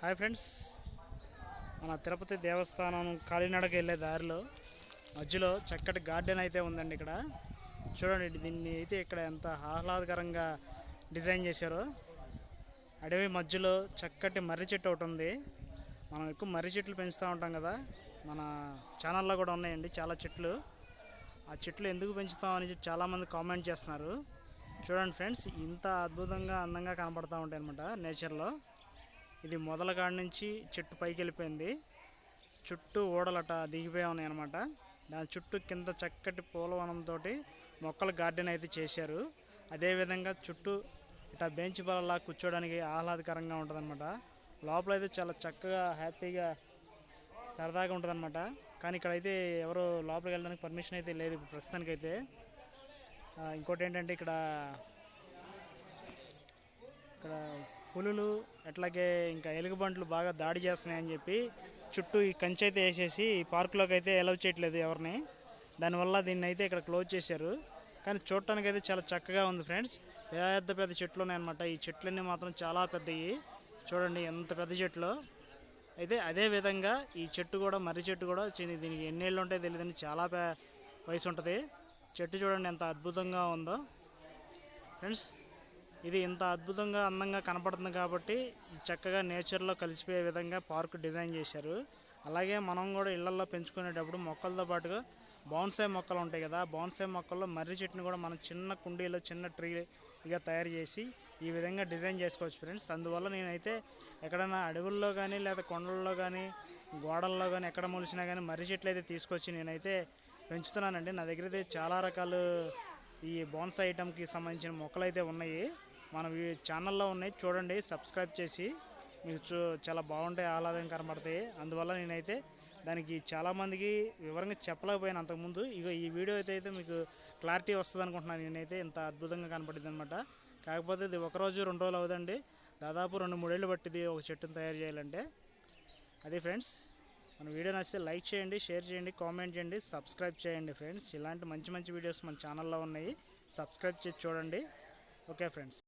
Hi friends. మన తిరుపతి దేవస్థానం కాలినడక వెళ్ళే దారిలో మధ్యలో చక్కటి గార్డెన్ అయితే ఉందండి ఇక్కడ. చూడండి దీన్ని అయితే ఇక్కడ ఎంత ఆహ్లాదకరంగా డిజైన్ చేశారో. అడవి మధ్యలో చక్కటి మర్రి చెట్టు ఒకటి ఉంది. మనం ఎక్కువ మర్రి చెట్లు పెంచుతూ ఉంటాం కదా. మన ఛానల్లో కూడా ఉన్నాయండి చాలా చెట్లు. ఆ చెట్లు ఎందుకు పెంచుతామని చెప్పి చాలామంది కామెంట్ చేస్తున్నారు. చూడండి ఫ్రెండ్స్ ఇంత అద్భుతంగా అందంగా కనపడుతూ ఉంటాయి అనమాట నేచర్లో. ఇది మొదల కాడ నుంచి చెట్టు పైకి వెళ్ళిపోయింది. చుట్టూ ఓడలట దిగిపోయి ఉన్నాయి అనమాట దాని చుట్టూ కింద చక్కటి పూలవనంతో మొక్కల గార్డెన్ అయితే చేశారు. అదేవిధంగా చుట్టూ ఇట్లా బెంచ్ బలలా కూర్చోడానికి ఆహ్లాదకరంగా ఉంటుందన్నమాట. లోపల అయితే చాలా చక్కగా హ్యాపీగా సరదాగా ఉంటుందన్నమాట. కానీ ఇక్కడైతే ఎవరు లోపలికి వెళ్ళడానికి పర్మిషన్ అయితే లేదు ప్రస్తుతానికైతే. ఇంకోటి ఏంటంటే ఇక్కడ ఇక్కడ పులులు అట్లాగే ఇంకా ఎలుగుబంట్లు బాగా దాడి చేస్తున్నాయని చెప్పి చుట్టూ ఈ కంచె అయితే వేసేసి ఈ పార్కులోకి అయితే అలౌ చేయట్లేదు ఎవరిని. దానివల్ల దీన్ని అయితే ఇక్కడ క్లోజ్ చేశారు. కానీ చూడటానికి అయితే చాలా చక్కగా ఉంది ఫ్రెండ్స్. పెద్ద పెద్ద చెట్లు ఉన్నాయన్నమాట. ఈ చెట్లన్నీ మాత్రం చాలా పెద్దవి చూడండి ఎంత పెద్ద చెట్లు. అయితే అదే విధంగా ఈ చెట్టు కూడా మర్రి చెట్టు కూడా చిన్న- దీనికి ఎన్నేళ్ళు ఉంటాయో తెలియదండి చాలా వయసు ఉంటుంది. చెట్టు చూడండి ఎంత అద్భుతంగా ఉందో. ఫ్రెండ్స్ ఇది ఇంత అద్భుతంగా అందంగా కనపడుతుంది కాబట్టి చక్కగా నేచర్లో కలిసిపోయే విధంగా పార్క్ డిజైన్ చేశారు. అలాగే మనం కూడా ఇళ్ళలో పెంచుకునేటప్పుడు మొక్కలతో పాటుగా బోన్సాయి మొక్కలు ఉంటాయి కదా బోన్సాయి మొక్కల్లో మర్రి చెట్టుని కూడా మనం చిన్న కుండీలో చిన్న ట్రీగా తయారు చేసి ఈ విధంగా డిజైన్ చేసుకోవచ్చు ఫ్రెండ్స్ అందువల్ల నేనైతే ఎక్కడైనా అడవుల్లో కానీ లేదా కొండల్లో కానీ గోడల్లో కానీ ఎక్కడ మొలిసినా కానీ మర్రి చెట్లు అయితే తీసుకొచ్చి నేనైతే పెంచుతున్నానండి. నా దగ్గర అయితే చాలా రకాలు ఈ బోన్సాయి ఐటమ్కి సంబంధించిన మొక్కలు అయితే ఉన్నాయి. మన ఛానల్లో ఉన్నాయి. చూడండి సబ్స్క్రైబ్ చేసి మీకు చూ చాలా బాగుంటాయి ఆహ్లాదం కనబడతాయి అందువల్ల నేనైతే దానికి చాలామందికి వివరంగా చెప్పలేకపోయాను అంతకుముందు. ఇక ఈ వీడియో అయితే అయితే మీకు క్లారిటీ వస్తుంది అనుకుంటున్నాను నేనైతే ఇంత అద్భుతంగా కనపడింది అనమాట కాకపోతే ఇది ఒక రోజు రెండు రోజులు అవుదండి. దాదాపు రెండు మూడేళ్ళు పట్టింది ఒక చెట్టును తయారు చేయాలంటే. అది ఫ్రెండ్స్ మన వీడియో నచ్చితే లైక్ చేయండి షేర్ చేయండి కామెంట్ చేయండి సబ్స్క్రైబ్ చేయండి ఫ్రెండ్స్. ఇలాంటి మంచి మంచి వీడియోస్ మన ఛానల్లో ఉన్నాయి. సబ్స్క్రైబ్ చేసి చూడండి. Okay friends.